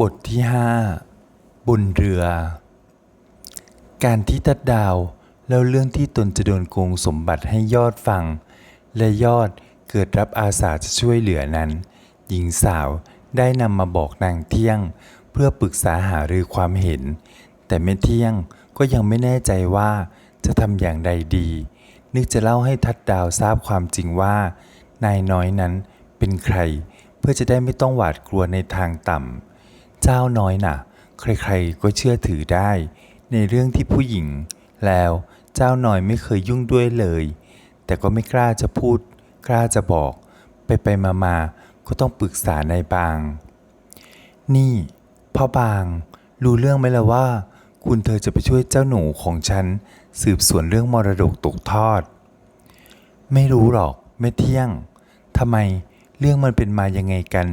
บทที่ห้าบนเรือ การที่ทัดดาวเล่าเรื่องที่ตนจะโดนโกงสมบัติให้ยอดฟัง และยอดเกิดรับอาสาจะช่วยเหลือนั้น หญิงสาวได้นำมาบอกนางเที่ยง เพื่อปรึกษาหารือความเห็น แต่แม่เที่ยงก็ยังไม่แน่ใจว่าจะทำอย่างใดดี นึกจะเล่าให้ทัดดาวทราบความจริงว่า นายน้อยนั้นเป็นใคร เพื่อจะได้ไม่ต้องหวาดกลัวในทางต่ำ เจ้าน้อยน่ะใครๆก็เชื่อถือได้ ในเรื่องที่ผู้หญิง แล้วเจ้าน้อยไม่เคยยุ่งด้วยเลย แต่ก็ไม่กล้าจะพูด กล้าจะบอก ไปไปมามาๆก็ต้องปรึกษานายบาง นี่พ่อบาง รู้เรื่องไหมล่ะว่า คุณเธอจะไปช่วยเจ้าหนูของฉัน สืบสวนเรื่องมรดกตกทอด ไม่รู้หรอกไม่เที่ยงทำไมเรื่องมันเป็นมายังไงกัน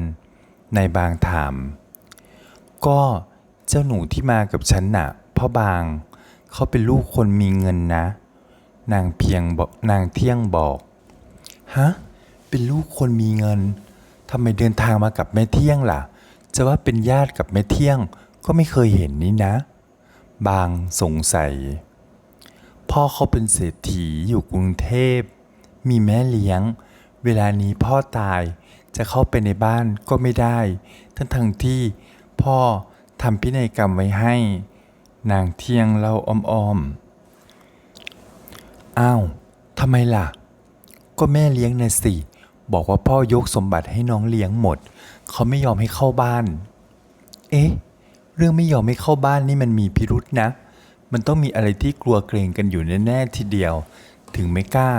นายบางถาม ก็เจ้าหนูที่มากับฉันน่ะพ่อบาง เขาเป็นลูกคนมีเงินนะ นางเพียงบอกนางเที่ยงบอกฮะเป็นลูกคนมีเงินทำไมเดินทางมากับแม่เที่ยงล่ะ จะว่าเป็นญาติกับแม่เที่ยงก็ไม่เคยเห็นนี่นะ บางสงสัย พ่อเขาเป็นเศรษฐีอยู่กรุงเทพ มีแม่เลี้ยง เวลานี้พ่อตายจะเข้าไปในบ้านก็ไม่ได้ ทั้งทั้งที่ พ่อทำพินัยกรรมไว้ให้ นางเที่ยงเล่าอ้อมๆ อ้าวทำไมล่ะ ก็แม่เลี้ยงน่ะสิ บอกว่าพ่อยกสมบัติให้น้องเลี้ยงหมด เขาไม่ยอมให้เข้าบ้าน เอ๊ะ เรื่องไม่ยอมให้เข้าบ้านนี่มันมีพิรุษนะ มันต้องมีอะไรที่กลัวเกรงกันอยู่แน่ๆทีเดียว ถึงไม่กล้า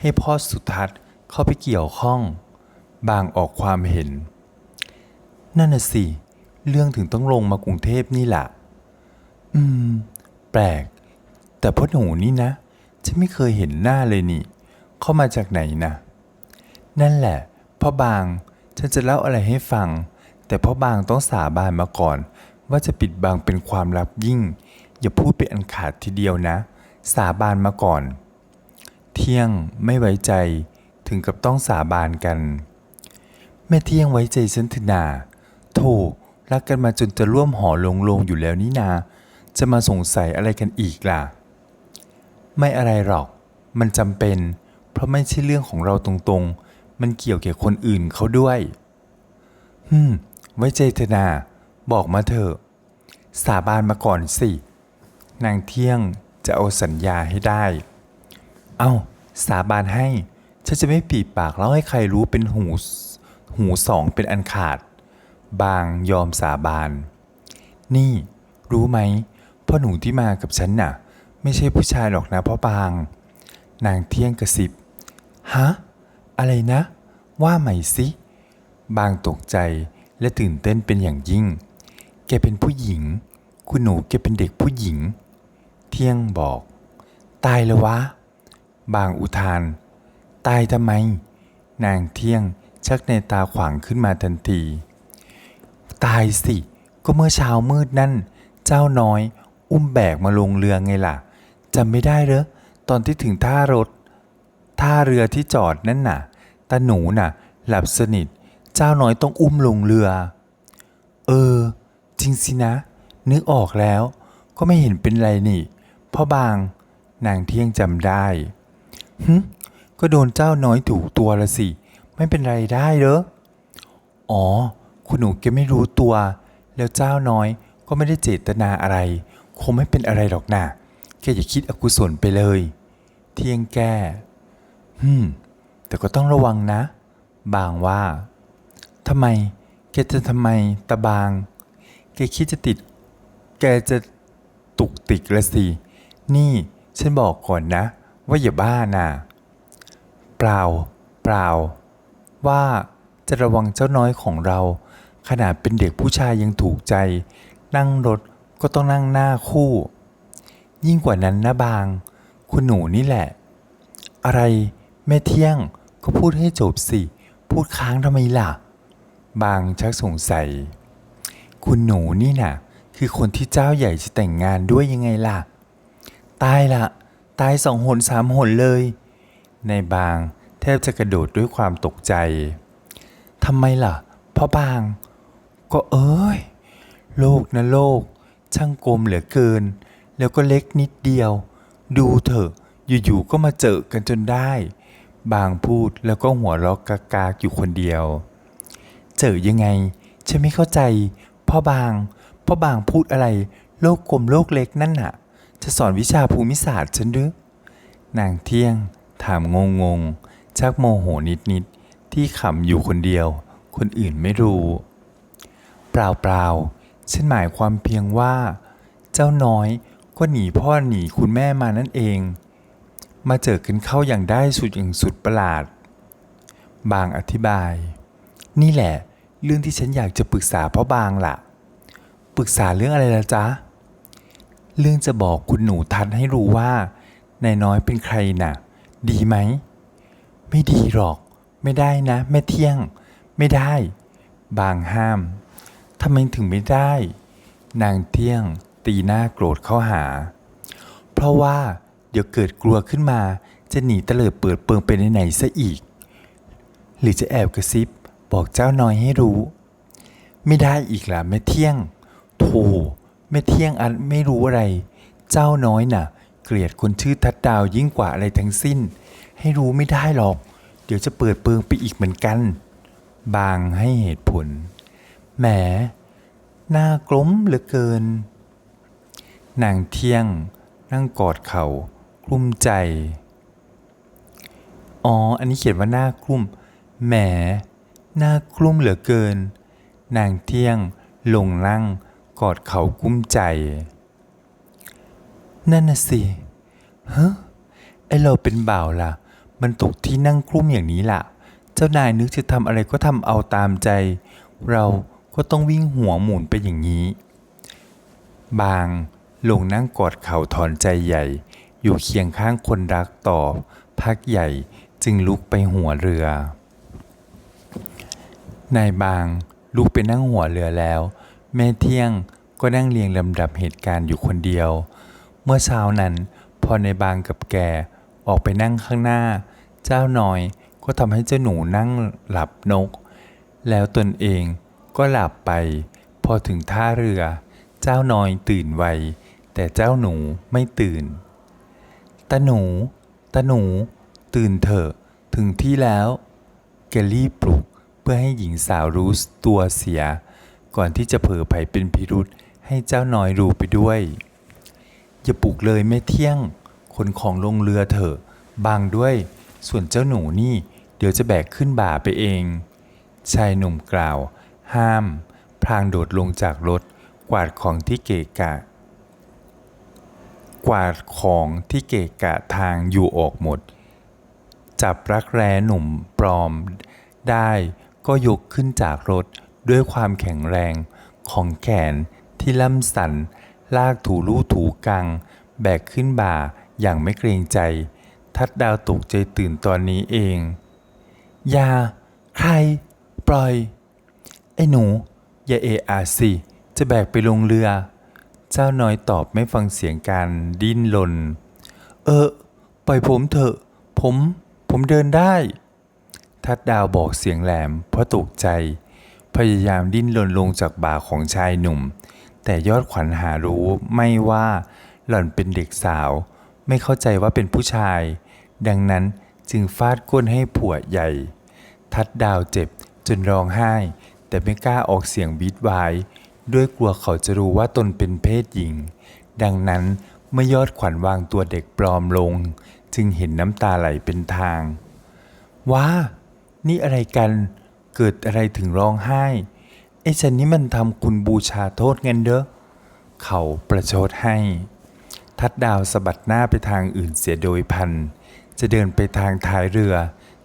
ให้พ่อสุทัศน์เข้าไปเกี่ยวข้อง บางออกความเห็น นั่นน่ะสิเรื่องถึงต้องลงมากรุงเทพนี่แหละอืม แปลก แต่พ่อหนูนี่นะ ฉันไม่เคยเห็นหน้าเลยนี่ เข้ามาจากไหนนะ นั่นแหละ พ่อบาง ฉันจะเล่าอะไรให้ฟัง แต่พ่อบางต้องสาบานมาก่อน ว่าจะปิดบังเป็นความลับยิ่ง อย่าพูดเป็นอันขาดทีเดียวนะ สาบานมาก่อน เที่ยงไม่ไว้ใจ ถึงกับต้องสาบานกัน แม่เที่ยงไว้ใจฉันเถอะนาโธ่ รักกันมาจนจะร่วมหอลงลงอยู่แล้วนี่นา จะมาสงสัยอะไรกันอีกล่ะ ไม่อะไรหรอก มันจำเป็น เพราะไม่ใช่เรื่องของเราตรงๆ มันเกี่ยวแก่คนอื่นเขาด้วยฮึมไว้ใจเถอะนา บอกมาเถอะ สาบานมาก่อนสิ นางเที่ยงจะเอาสัญญาให้ได้ เอา้า สาบานให้ ฉันจะไม่ปีปากเล่าให้ใครรู้เป็นหู หูสองเป็นอันขาด บางยอมสาบาน นี่ รู้ไหมพ่อหนูที่มากับฉันน่ะ ไม่ใช่ผู้ชายหรอกนะพ่อบาง นางเที่ยงกระซิบฮะอะไรนะ ว่าใหม่สิ บางตกใจและตื่นเต้นเป็นอย่างยิ่ง แกเป็นผู้หญิง คุณหนูแกเป็นเด็กผู้หญิง เที่ยงบอก ตายแล้ววะ บางอุทาน ตายทำไม นางเที่ยงชักในตาขวางขึ้นมาทันที ตายสิ ก็เมื่อเช้ามืดนั่น เจ้าน้อย อุ้มแบกมาลงเรือไงล่ะจำไม่ได้เหรอตอนที่ถึงท่ารถ ท่าเรือที่จอดนั่นน่ะตาหนูน่ะ หลับสนิท เจ้าน้อยต้องอุ้มลงเรือ เออ จริงสินะ นึกออกแล้ว ก็ไม่เห็นเป็นไรนี่พ่อบาง นางเที่ยงจำได้ฮึก็โดนเจ้าน้อยถูกตัวละสิ ไม่เป็นไรได้เหรออ๋อ คุณหนูแกไม่รู้ตัว แล้วเจ้าน้อยก็ไม่ได้เจตนาอะไร คงไม่เป็นอะไรหรอกนะแกอย่าคิดอกุศลไปเลย เที่ยงแก้ฮึมแต่ก็ต้องระวังนะ บางว่าทำไม แกจะทำไมตาบาง แกคิดจะติด แกจะตุกติกละสิ นี่ฉันบอกก่อนนะ ว่าอย่าบ้าน่ะ เปล่า เปล่า ว่าจะระวังเจ้าน้อยของเรา ขนาดเป็นเด็กผู้ชายยังถูกใจ นั่งรถก็ต้องนั่งหน้าคู่ ยิ่งกว่านั้นนะบาง คุณหนูนี่แหละ อะไรแม่เที่ยงก็พูดให้จบสิ พูดค้างทำไมล่ะ บางชักสงสัย คุณหนูนี่น่ะ คือคนที่เจ้าใหญ่จะแต่งงานด้วยยังไงล่ะ ตายละตายสองหนสามหนเลย ในบางแทบจะกระโดดด้วยความตกใจทำไมล่ะพ่อบาง ก็เอ้ย โลกนะโลก ช่างกลมเหลือเกิน แล้วก็เล็กนิดเดียว ดูเถอะ อยู่ๆก็มาเจอกันจนได้ บางพูดแล้วก็หัวเราะกากๆอยู่คนเดียว เจอยังไง ฉันไม่เข้าใจ พ่อบาง พ่อบางพูดอะไร โลกกลมโลกเล็กนั่นน่ะ จะสอนวิชาภูมิศาสตร์ฉันหรือนางเที่ยง ถามงงงๆชักโมโหนิดๆที่ขำอยู่คนเดียว คนอื่นไม่รู้ เปล่าเปล่าๆฉันหมายความเพียงว่า เจ้าน้อยก็หนีพ่อหนีคุณแม่มานั่นเอง มาเจอกันเข้าอย่างได้สุดอย่างสุดประหลาด บางอธิบาย นี่แหละ เรื่องที่ฉันอยากจะปรึกษาพ่อบางล่ะ ปรึกษาเรื่องอะไรละจ๊ะ เรื่องจะบอกคุณหนูทันให้รู้ว่านายน้อยเป็นใครน่ะ ดีไหม ไม่ดีหรอก ไม่ได้นะ แม่เที่ยง ไม่ได้ บางห้าม ทำไมถึงไม่ได้ นางเที่ยง ตีหน้าโกรธเข้าหา เพราะว่าเดี๋ยวเกิดกลัวขึ้นมา จะหนีเตลิดเปิดเปิงไปไหนๆซะอีก หรือจะแอบกระซิบบอกเจ้าน้อยให้รู้ ไม่ได้อีกล่ะแม่เที่ยงโธ่แม่เที่ยงอันไม่รู้อะไร เจ้าน้อยน่ะ เกลียดคนชื่อทัดดาวยิ่งกว่าอะไรทั้งสิ้น ให้รู้ไม่ได้หรอก เดี๋ยวจะเปิดเปิงไปอีกเหมือนกัน บางให้เหตุผล แหมหน้ากลมเหลือเกิน นางเที่ยง นั่งกอดเขา่ากลุ้มใจ อ๋อ อันนี้เขียนว่าหน้ากลุ้ม แหมหน้ากลุ้มเหลือเกิน นางเที่ยงลงนั่งกอดเขากุ้มใจ นั่นน่ะสิฮะไอเราเป็นบ่าวล่ะ มันตกที่นั่งกลุ้มอย่างนี้ล่ะ เจ้านายนึกจะทำอะไรก็ทำเอาตามใจ เรา ก็ต้องวิ่งหัวหมุนไปอย่างนี้ บางลงนั่งกอดเข่าถอนใจใหญ่ อยู่เคียงข้างคนรักต่อ พักใหญ่จึงลุกไปหัวเรือ นายบางลุกไปนั่งหัวเรือแล้ว แม่เที่ยงก็นั่งเรียงลำดับเหตุการณ์อยู่คนเดียว เมื่อเช้านั้นพอในบางกับแกออกไปนั่งข้างหน้า เจ้าน้อยก็ทำให้เจ้าหนูนั่งหลับนก แล้วตนเอง ก็หลับไป พอถึงท่าเรือ เจ้าน้อยตื่นไว แต่เจ้าหนูไม่ตื่น ตาหนู ตาหนู ตื่นเถอะ ถึงที่แล้ว แกรีบปลุกเพื่อให้หญิงสาวรู้ตัวเสีย ก่อนที่จะเผลอไผเป็นพิรุษให้เจ้าน้อยรู้ไปด้วย อย่าปลุกเลยแม่เที่ยง คนของลงเรือเถอะ บางด้วย ส่วนเจ้าหนูนี่ เดี๋ยวจะแบกขึ้นบ่าไปเอง ชายหนุ่มกล่าว ห้าม พลางโดดลงจากรถ กวาดของที่เกะกะ กวาดของที่เกะกะทางอยู่ออกหมด จับรักแร้หนุ่มปลอม ได้ก็ยกขึ้นจากรถด้วยความแข็งแรงของแขนที่ล่ำสัน ลากถูลู่ถูกัง แบกขึ้นบ่าอย่างไม่เกรงใจ ทัดดาวตกใจตื่นตอนนี้เองอยา ใคร ปล่อย ไอ้หนู อย่าเออาสิ จะแบกไปลงเรือ เจ้าน้อยตอบไม่ฟังเสียงการดิ้นรนเออ ปล่อยผมเถอะ ผม ผมเดินได้ ทัดดาวบอกเสียงแหลมเพราะตกใจ พยายามดิ้นรนลงจากบ่าของชายหนุ่ม แต่ยอดขวัญหารู้ไม่ว่าหล่อนเป็นเด็กสาว ไม่เข้าใจว่าเป็นผู้ชาย ดังนั้นจึงฟาดก้นให้ผัวใหญ่ ทัดดาวเจ็บจนร้องไห้ แต่ไม่กล้าออกเสียงบีดวายด้วยกลัวเขาจะรู้ว่าตนเป็นเพศหญิง ดังนั้นเมื่อยอดขวัญวางตัวเด็กปลอมลง จึงเห็นน้ำตาไหลเป็นทาง ว้า นี่อะไรกัน เกิดอะไรถึงร้องไห้ไอ้ฉันนี่มันทำคุณบูชาโทษเงินเด้อ เขาประชดให้ ทัดดาวสะบัดหน้าไปทางอื่นเสียโดยพัน จะเดินไปทางท้ายเรือ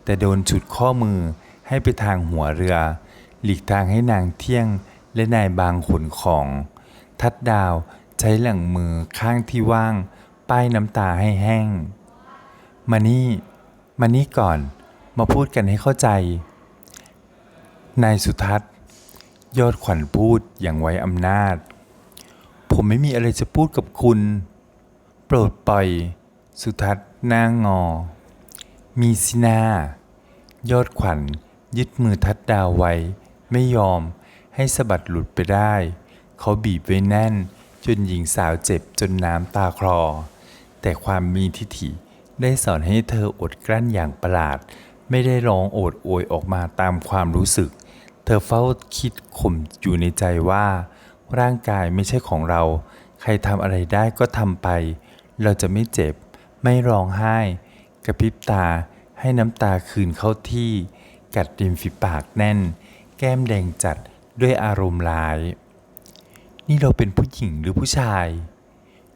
แต่โดนฉุดข้อมือให้ไปทางหัวเรือ หลีกทางให้นางเที่ยงและนายบางขนของ ทัดดาวใช้หลังมือข้างที่ว่าง ป้ายน้ำตาให้แห้ง มานี่ มานี่ก่อน มาพูดกันให้เข้าใจ นายสุทัศน์ ยอดขวัญพูดอย่างไว้อำนาจ ผมไม่มีอะไรจะพูดกับคุณ โปรดปล่อย สุทัศน์หน้างอ มีสินายอดขวัญยึดมือทัดดาวไว้ ไม่ยอมให้สะบัดหลุดไปได้ เขาบีบไว้แน่น จนหญิงสาวเจ็บจนน้ำตาคลอ แต่ความมีทิฐิได้สอนให้เธออดกลั้นอย่างประหลาด ไม่ได้ร้องโอดโอยออกมาตามความรู้สึก เธอเฝ้าคิดข่มอยู่ในใจว่า ร่างกายไม่ใช่ของเรา ใครทำอะไรได้ก็ทำไป เราจะไม่เจ็บ ไม่ร้องไห้ กระพริบตาให้น้ำตาคืนเข้าที่ กัดริมฝีปากแน่น แก้มแดงจัดด้วยอารมณ์ร้าย นี่เราเป็นผู้หญิงหรือผู้ชาย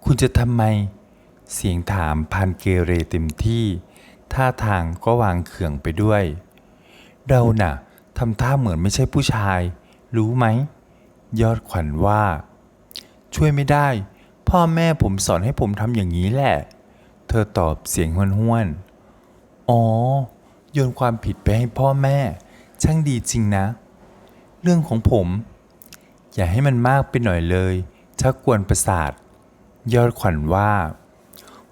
คุณจะทำไม เสียงถามพันเกเรเต็มที่ ท่าทางก็วางเขื่องไปด้วย เราน่ะทำท่าเหมือนไม่ใช่ผู้ชาย รู้ไหม ยอดขวัญว่า ช่วยไม่ได้ พ่อแม่ผมสอนให้ผมทำอย่างนี้แหละ เธอตอบเสียงห้วนๆอ๋อ โยนความผิดไปให้พ่อแม่ ช่างดีจริงนะ เรื่องของผม อย่าให้มันมากไปหน่อยเลยชักกวนประสาท ยอดขวัญว่า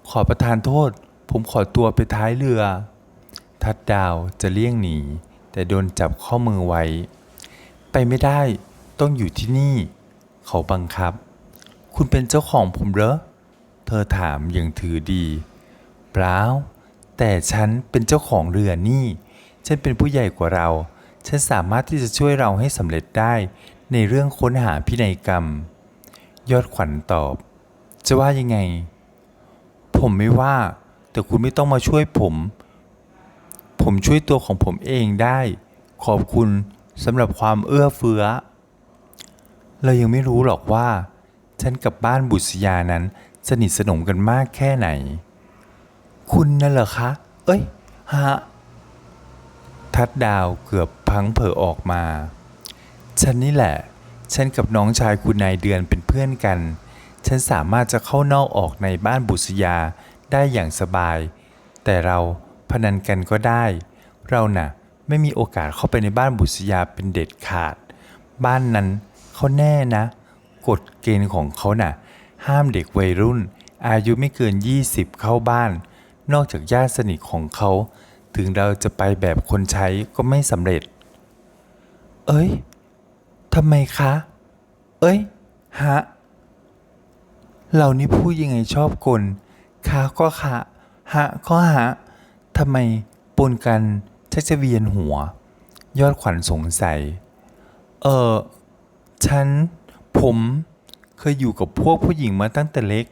ขอประทานโทษ ผมขอตัวไปท้ายเรือ ทัดดาวจะเลี่ยงหนี แต่โดนจับข้อมือไว้ ไปไม่ได้ต้องอยู่ที่นี่ เขาบังคับ คุณเป็นเจ้าของผมเหรอ เธอถามอย่างถือดีเปล่าแต่ฉันเป็นเจ้าของเรือนี่ ฉันเป็นผู้ใหญ่กว่าเรา ฉันสามารถที่จะช่วยเราให้สำเร็จได้ในเรื่องค้นหาพินัยกรรม ยอดขวัญตอบ จะว่ายังไง ผมไม่ว่า แต่คุณไม่ต้องมาช่วยผม ผมช่วยตัวของผมเองได้ ขอบคุณสำหรับความเอื้อเฟื้อ เรายังไม่รู้หรอกว่า ฉันกับบ้านบุษยานั้นสนิทสนมกันมากแค่ไหน คุณนั่นเหรอคะ เอ้ย ฮะ ทัดดาวเกือบพังเผอออกมา ฉันนี่แหละ ฉันกับน้องชายคุณนายเดือนเป็นเพื่อนกัน ฉันสามารถจะเข้านอกออกในบ้านบุษยาได้อย่างสบาย แต่เราพนันกันก็ได้ เราน่ะไม่มีโอกาสเข้าไปในบ้านบุษยาเป็นเด็ดขาด บ้านนั้นเขาแน่นะ กฎเกณฑ์ของเขาน่ะ ห้ามเด็กวัยรุ่น อายุไม่เกิน 20 เข้าบ้าน นอกจากญาติสนิทของเขา ถึงเราจะไปแบบคนใช้ก็ไม่สำเร็จ เอ้ยทำไมคะ เอ้ย ฮะ เรานี่พูดยังไงชอบกลคะก็คะฮะก็ฮะทำไมปนกันชักจะเวียนหัว ยอดขวัญสงสัย เออฉัน ผม เคยอยู่กับพวกผู้หญิงมาตั้งแต่เล็ก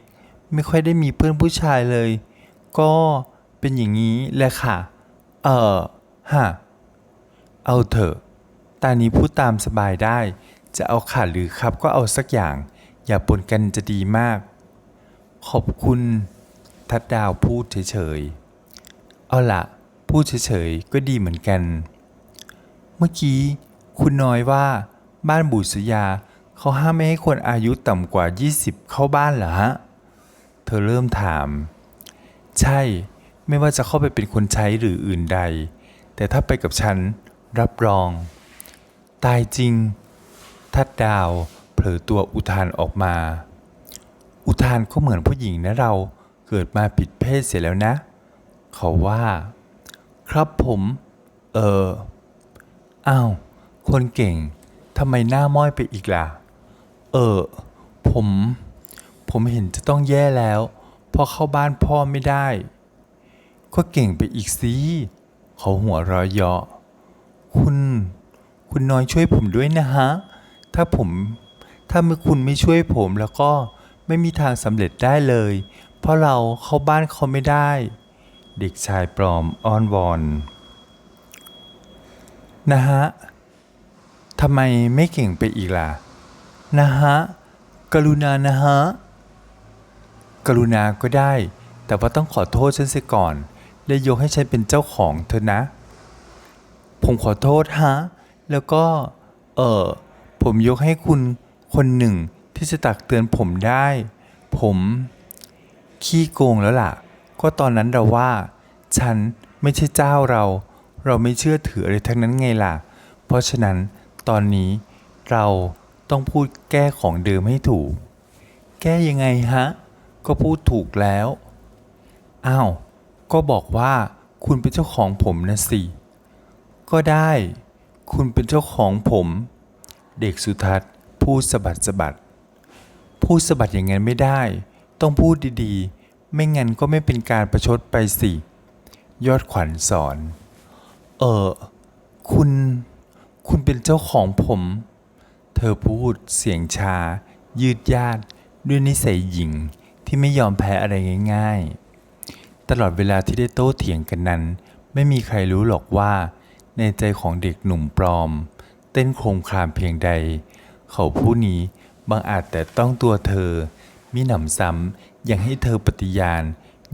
ไม่ค่อยได้มีเพื่อนผู้ชายเลย ก็เป็นอย่างนี้แหละค่ะ เออฮะเอาเถอะ ตานี้พูดตามสบายได้ จะเอาขาดหรือครับก็เอาสักอย่าง อย่าปนกันจะดีมาก ขอบคุณ ทัดดาวพูดเฉยๆ เอาละพูดเฉยๆ ก็ดีเหมือนกัน เมื่อกี้ คุณน้อยว่า บ้านบุษยาเขาห้ามไม่ให้คนอายุต่ำกว่า 20 เข้าบ้านเหรอฮะ เธอเริ่มถาม ใช่ ไม่ว่าจะเข้าไปเป็นคนใช้หรืออื่นใด แต่ถ้าไปกับฉันรับรอง ตายจริง ทัดดาวเผลอตัวอุทานออกมา อุทานก็เหมือนผู้หญิงนะเราเกิดมาผิดเพศเสียแล้วนะ เขาว่า ครับผม เอออ้าว คนเก่งทำไมหน้าม้อยไปอีกล่ะ เออ ผม ผมเห็นจะต้องแย่แล้ว พอเข้าบ้านพ่อไม่ได้ ก็เก่งไปอีกสิเขาหัวเร้อยเยาะคุณ คุณน้อยช่วยผมด้วยนะฮะ ถ้าผม ถ้าไม่คุณไม่ช่วยผมแล้วก็ไม่มีทางสำเร็จได้เลย เพราะเราเข้าบ้านเขาไม่ได้ เด็กชายปลอมอ้อนวอนนะฮะทำไมไม่เก่งไปอีกล่ะ นะฮะ กรุณานะฮะ กรุณาก็ได้ แต่ว่าต้องขอโทษฉันเสียก่อน และยกให้ฉันเป็นเจ้าของเธอนะ ผมขอโทษฮะ แล้วก็ เออผมยกให้คุณคนหนึ่งที่จะตักเตือนผมได้ ผมขี้โกงแล้วล่ะ ก็ตอนนั้นเราว่า ฉันไม่ใช่เจ้าเรา เราไม่เชื่อถืออะไรทั้งนั้นไงล่ะ เพราะฉะนั้นตอนนี้เราต้องพูดแก้ของเดิมให้ถูก แก้ยังไงฮะ ก็พูดถูกแล้ว อ้าว ก็บอกว่าคุณเป็นเจ้าของผมนะสิ ก็ได้ คุณเป็นเจ้าของผม เด็กสุทัศน์พูดสะบัดสะบัด พูดสะบัดอย่างนั้นไม่ได้ ต้องพูดดีๆ ไม่งั้นก็ไม่เป็นการประชดไปสิ ยอดขวัญสอน เออ คุณ คุณเป็นเจ้าของผม เธอพูดเสียงชา ยืดยาดด้วยนิสัยหญิงที่ไม่ยอมแพ้อะไรง่าย ๆ ตลอดเวลาที่ได้โต้เถียงกันนั้น ไม่มีใครรู้หรอกว่า ในใจของเด็กหนุ่มปลอม เต้นโครมครามเพียงใด เขาผู้นี้บางอาจแต่ต้องตัวเธอ มิหนำซ้ำยังให้เธอปฏิญาณ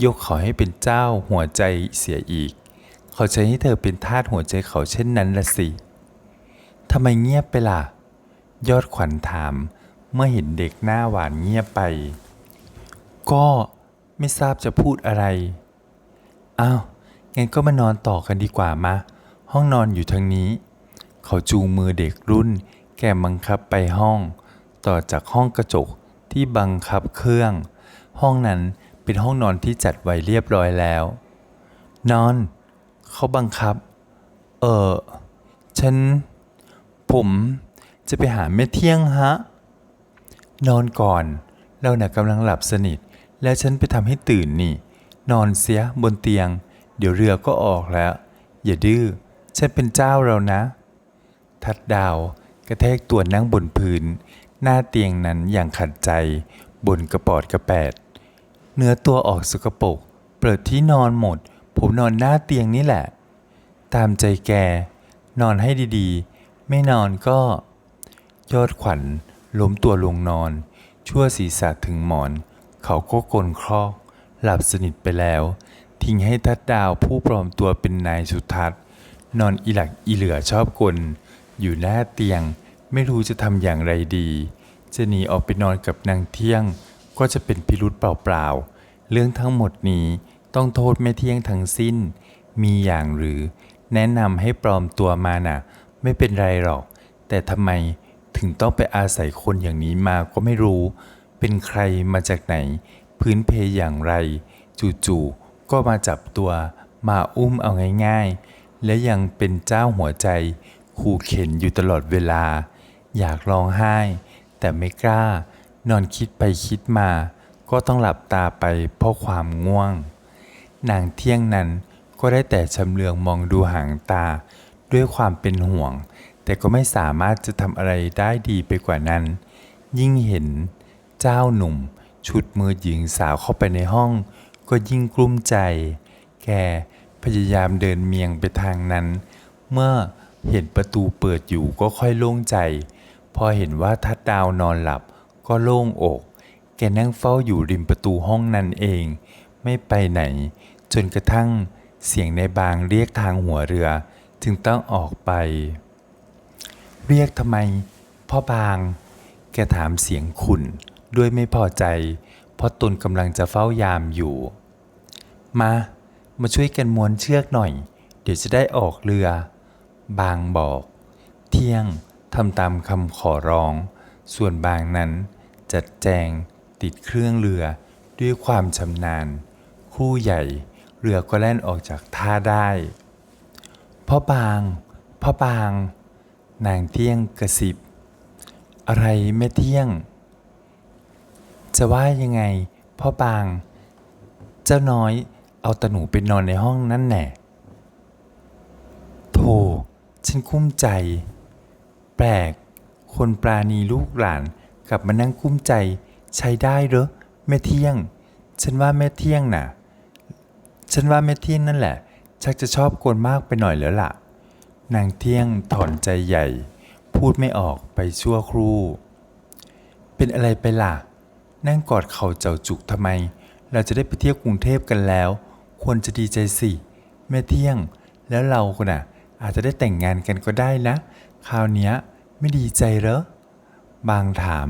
ยกเขาให้เป็นเจ้าหัวใจเสียอีก เขาจะให้เธอเป็นทาสหัวใจเขาเช่นนั้นละสิทำไมเงียบไปล่ะ ยอดขวัญถาม เมื่อเห็นเด็กหน้าหวานเงียบไป ก็ไม่ทราบจะพูดอะไร อ้าวงั้นก็มานอนต่อกันดีกว่ามะ ห้องนอนอยู่ทางนี้ เขาจูงมือเด็กรุ่น แกบังคับไปห้อง ต่อจากห้องกระจกที่บังคับเครื่อง ห้องนั้นเป็นห้องนอนที่จัดไว้เรียบร้อยแล้ว นอน เขาบังคับ เออฉัน ผมจะไปหาแม่เที่ยงฮะ นอนก่อน เราน่ะกำลังหลับสนิท แล้วฉันไปทำให้ตื่นนี่ นอนเสียบนเตียง เดี๋ยวเรือก็ออกแล้ว อย่าดื้อฉันเป็นเจ้าเรานะ ทัดดาวกระแทกตัวนั่งบนพื้น หน้าเตียงนั้นอย่างขัดใจบนกระปอดกระแปด เนื้อตัวออกสกปรกเปิดที่นอนหมด ผมนอนหน้าเตียงนี่แหละ ตามใจแก นอนให้ดีๆ ไม่นอนก็ ยอดขวัญล้มตัวลงนอน ชั่วศีรษะถึงหมอน เขาก็กลนครอก หลับสนิทไปแล้ว ทิ้งให้ทัดดาวผู้ปลอมตัวเป็นนายสุทัศน์นอนอีหลักอีเหลือชอบกล อยู่หน้าเตียง ไม่รู้จะทำอย่างไรดี จะหนีออกไปนอนกับนางเที่ยง ก็จะเป็นพิรุษเปล่าๆ เรื่องทั้งหมดนี้ต้องโทษแม่เที่ยงทั้งสิ้น มีอย่างหรือแนะนำให้ปลอมตัวมาน่ะ ไม่เป็นไรหรอก แต่ทำไมถึงต้องไปอาศัยคนอย่างนี้มาก็ไม่รู้ เป็นใครมาจากไหน พื้นเพอย่างไร จู่ๆก็มาจับตัวมาอุ้มเอาง่ายๆ และยังเป็นเจ้าหัวใจขู่เข็นอยู่ตลอดเวลา อยากร้องไห้ แต่ไม่กล้า นอนคิดไปคิดมา ก็ต้องหลับตาไปเพราะความง่วง นางเที่ยงนั้นก็ได้แต่ชำเลืองมองดูหางตา ด้วยความเป็นห่วง แต่ก็ไม่สามารถจะทำอะไรได้ดีไปกว่านั้น ยิ่งเห็นเจ้าหนุ่ม ชุดมือหญิงสาวเข้าไปในห้อง ก็ยิ่งกลุ้มใจ แกพยายามเดินเมียงไปทางนั้น เมื่อเห็นประตูเปิดอยู่ก็ค่อยโล่งใจ พอเห็นว่าทัดดาวนอนหลับก็โล่งอก แกนั่งเฝ้าอยู่ริมประตูห้องนั้นเอง ไม่ไปไหน จนกระทั่งเสียงในบางเรียกทางหัวเรือ จึงต้องออกไป เรียกทำไม พ่อบาง แกถามเสียงขุ่น ด้วยไม่พอใจ เพราะตนกำลังจะเฝ้ายามอยู่ มา มาช่วยกันม้วนเชือกหน่อย เดี๋ยวจะได้ออกเรือ บางบอก เที่ยงทำตามคำขอร้อง ส่วนบางนั้น จัดแจงติดเครื่องเรือด้วยความชำนาญ คู่ใหญ่ เรือก็แล่นออกจากท่าได้พ่อบาง พ่อบาง นางเที่ยงกระซิบ อะไรแม่เที่ยง จะว่ายังไง พ่อบาง เจ้าน้อยเอาตะหนูไปนอนในห้องนั่นแน่โธ่ฉันคุ้มใจ แปลก คนปราณีลูกหลานกลับมานั่งกุ้มใจใช้ได้เหรอแม่เที่ยง ฉันว่าแม่เที่ยงน่ะ ฉันว่าแม่เที่ยงนั่นแหละ ชักจะชอบกวนมากไปหน่อยแล้วล่ะ นางเที่ยงถอนใจใหญ่ พูดไม่ออกไปชั่วครู่ เป็นอะไรไปล่ะ นั่งกอดเข่าเจ้าจุกทำไม เราจะได้ไปเที่ยวกรุงเทพกันแล้ว ควรจะดีใจสิ แม่เที่ยง แล้วเราก็น่ะ อาจจะได้แต่งงานกันก็ได้นะ คราวนี้ไม่ดีใจเหรอ บางถาม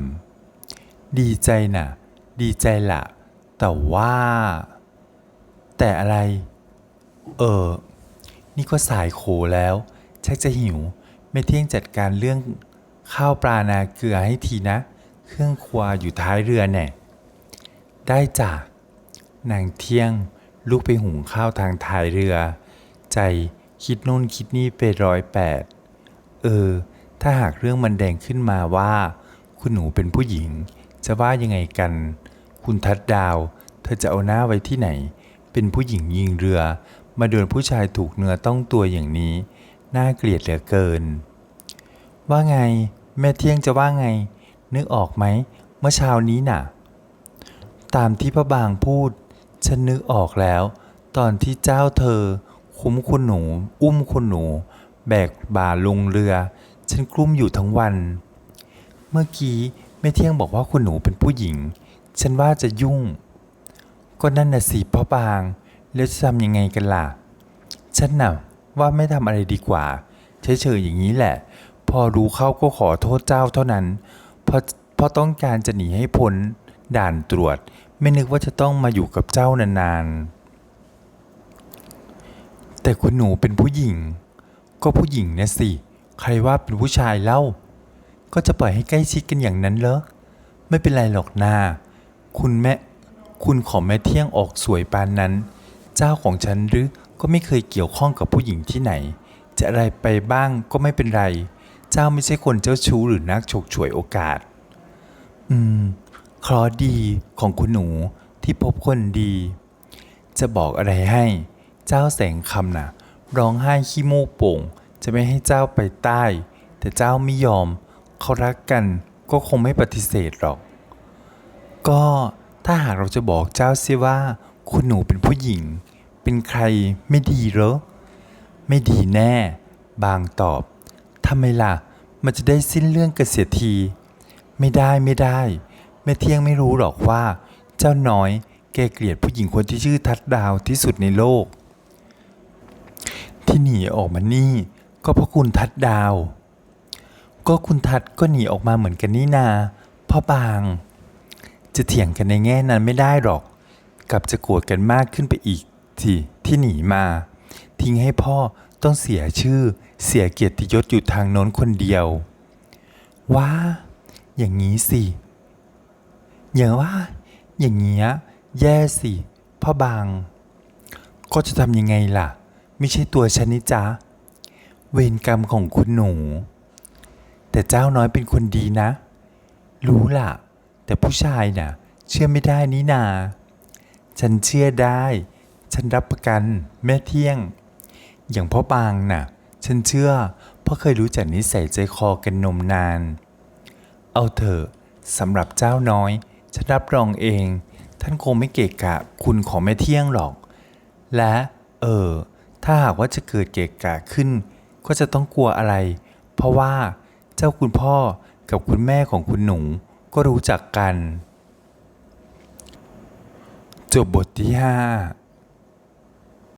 ดีใจน่ะ ดีใจละแต่ว่า แต่อะไร เออ นี่ก็สายโขแล้ว ชักจะหิว ไม่เที่ยงจัดการเรื่องข้าวปลานาเกลือให้ทีนะ เครื่องครัวอยู่ท้ายเรือแน่ได้จ้ะนางเที่ยงลุกไปหุงข้าวทางท้ายเรือ ใจคิดโน่นคิดนี่ไปร้อยแปดเออ ถ้าหากเรื่องมันแดงขึ้นมาว่า คุณหนูเป็นผู้หญิง จะว่ายังไงกัน คุณทัดดาว เธอจะเอาหน้าไว้ที่ไหน เป็นผู้หญิงยิงเรือ มาโดนผู้ชายถูกเนื้อต้องตัวอย่างนี้ น่าเกลียดเหลือเกิน ว่าไง แม่เที่ยงจะว่าไง นึกออกไหมเมื่อเช้านี้น่ะ ตามที่พระบางพูด ฉันนึกออกแล้ว ตอนที่เจ้าเธอ คุ้มคุณหนู อุ้มคุณหนู แบกบ่าลงเรือ ฉันกลุ้มอยู่ทั้งวัน เมื่อกี้แม่เที่ยงบอกว่าคุณหนูเป็นผู้หญิง ฉันว่าจะยุ่ง ก็นั่นน่ะสิพ่อบาง แล้วจะทำยังไงกันล่ะ ฉันน่ะว่าไม่ทำอะไรดีกว่าเฉยๆอย่างนี้แหละ พอรู้เข้าก็ขอโทษเจ้าเท่านั้น เพราะเพราะต้องการจะหนีให้พ้นด่านตรวจ ไม่นึกว่าจะต้องมาอยู่กับเจ้านานๆ แต่คุณหนูเป็นผู้หญิง ก็ผู้หญิงนะสิ ใครว่าเป็นผู้ชายเล่า ก็จะปล่อยให้ใกล้ชิดกันอย่างนั้นเหรอ ไม่เป็นไรหรอกนาคุณแม่ คุณของแม่เที่ยงออกสวยปานนั้น เจ้าของฉันหรือก็ไม่เคยเกี่ยวข้องกับผู้หญิงที่ไหน จะอะไรไปบ้างก็ไม่เป็นไร เจ้าไม่ใช่คนเจ้าชู้หรือนักฉกฉวยโอกาส อืมเคราะดีของคุณหนูที่พบคนดี จะบอกอะไรให้ เจ้าแสงคำน่ะ ร้องไห้ขี้มูกโป่ง จะไม่ให้เจ้าไปใต้ แต่เจ้าไม่ยอม เขารักกันก็คงไม่ปฏิเสธหรอก ก็ถ้าหากเราจะบอกเจ้าเสียว่าคุณหนูเป็นผู้หญิง เป็นใครไม่ดีหรอ ไม่ดีแน่ บางตอบ ทำไมล่ะ มันจะได้สิ้นเรื่องกันเสียที ไม่ได้ไม่ได้ แม่เที่ยงไม่รู้หรอกว่า เจ้าน้อยแกเกลียดผู้หญิงคนที่ชื่อทัดดาวที่สุดในโลก ที่หนีออกมานี่ ก็เพราะคุณทัดดาว ก็คุณทัดก็หนีออกมาเหมือนกันนี่นาพ่อบาง จะเถียงกันในแง่นั้นไม่ได้หรอก กลับจะโกรธกันมากขึ้นไปอีกที่ที่หนีมา ทิ้งให้พ่อต้องเสียชื่อ เสียเกียรติยศอยู่ทางโน้นคนเดียวว่าอย่างนี้สิ อย่างว่า อย่างเงี้ย แย่สิพ่อบาง ก็จะทำยังไงล่ะ ไม่ใช่ตัวฉันนี่จ๊ะเวรกรรมของคุณหนู แต่เจ้าน้อยเป็นคนดีนะ รู้ล่ะ แต่ผู้ชายน่ะ เชื่อไม่ได้นี่นา ฉันเชื่อได้ ฉันรับประกัน แม่เที่ยง อย่างพ่อบางน่ะ ฉันเชื่อ เพราะเคยรู้จักนิสัยใจคอกันนมนาน เอาเถอะสำหรับเจ้าน้อยฉันรับรองเอง ท่านคงไม่เกะกะคุณของแม่เที่ยงหรอก และเออถ้าหากว่าจะเกิดเกะกะขึ้น ก็จะต้องกลัวอะไร เพราะว่าเจ้าคุณพ่อกับคุณแม่ของคุณหนูก็รู้จักกัน จบบทที่ 5